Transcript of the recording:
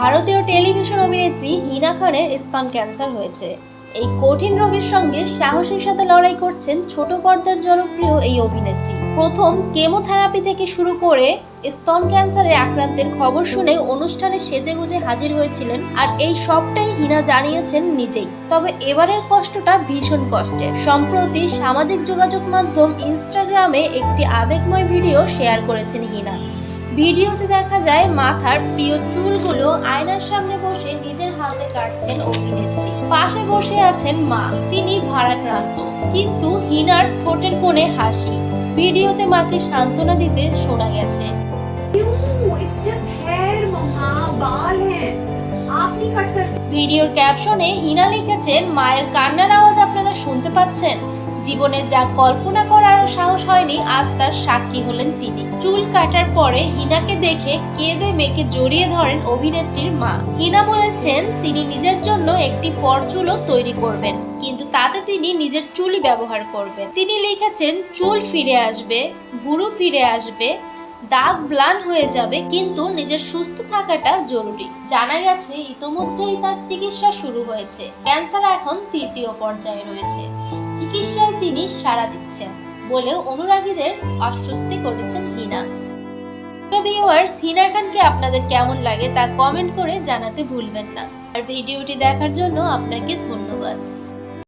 ভারতীয় টেলিভিশন অভিনেত্রী হিনা খানের স্তন ক্যান্সার হয়েছে। এই কঠিন রোগের সঙ্গে সাহসের সাথে লড়াই করছেন ছোট পর্দার জনপ্রিয় এই অভিনেত্রী। প্রথম কেমোথেরাপি থেকে শুরু করে স্তন ক্যান্সারে আক্রান্তের খবর শুনে অনুষ্ঠানে সেজেগুজে হাজির হয়েছিলেন আর এই সবটাই হিনা জানিয়েছেন নিজেই। তবে এবারের কষ্টটা ভীষণ কষ্টের সম্প্রতি সামাজিক যোগাযোগ মাধ্যম ইনস্টাগ্রামে একটি আবেগময় ভিডিও শেয়ার করেছেন হিনা। ভিডিওতে দেখা যায় মাথার প্রিয় চুলগুলো আয়নার সামনে বসে নিজের হাতে কাটছেন অভিনেত্রী। পাশে বসে আছেন মা তিনি ভারাক্রান্ত কিন্তু হিনার ঠোঁটের কোণে হাসি। ভিডিওতে মাকে সান্ত্বনা দিতে শোনা গেছে। ভিডিওর ক্যাপশনে হিনা লিখেছেন মায়ের কান্নার আওয়াজ আপনারা শুনতে পাচ্ছেন? জীবনে যা কল্পনা করার সাহস হয়নি, আজ তার সাক্ষী হলেন তিনি। চুল কাটার পরে হিনাকে দেখে কেঁদে মেয়েকে জড়িয়ে ধরেন অভিনেত্রীর মা। হিনা বলেছেন, তিনি নিজের জন্য একটি পরচুলও তৈরি করবেন, কিন্তু তাতে তিনি নিজের চুলই ব্যবহার করবেন। তিনি লিখেছেন, চুল ফিরে আসবে, ভুরু ফিরে আসবে, দাগ ব্লান হয়ে যাবে, কিন্তু নিজের সুস্থ থাকাটা জরুরি। জানা গেছে, ইতোমধ্যেই তার চিকিৎসা শুরু হয়েছে। ক্যান্সার এখন তৃতীয় পর্যায়ে রয়েছে। চিকিৎসায় তিনি সাড়া দিচ্ছেন বলেও অনুরাগীদের আশ্বস্তি করেছেন হিনা। তো ভিউয়ার্স হিনা খানকে আপনাদের কেমন লাগে তা কমেন্ট করে জানাতে ভুলবেন না। আর ভিডিওটি দেখার জন্য আপনাকে ধন্যবাদ।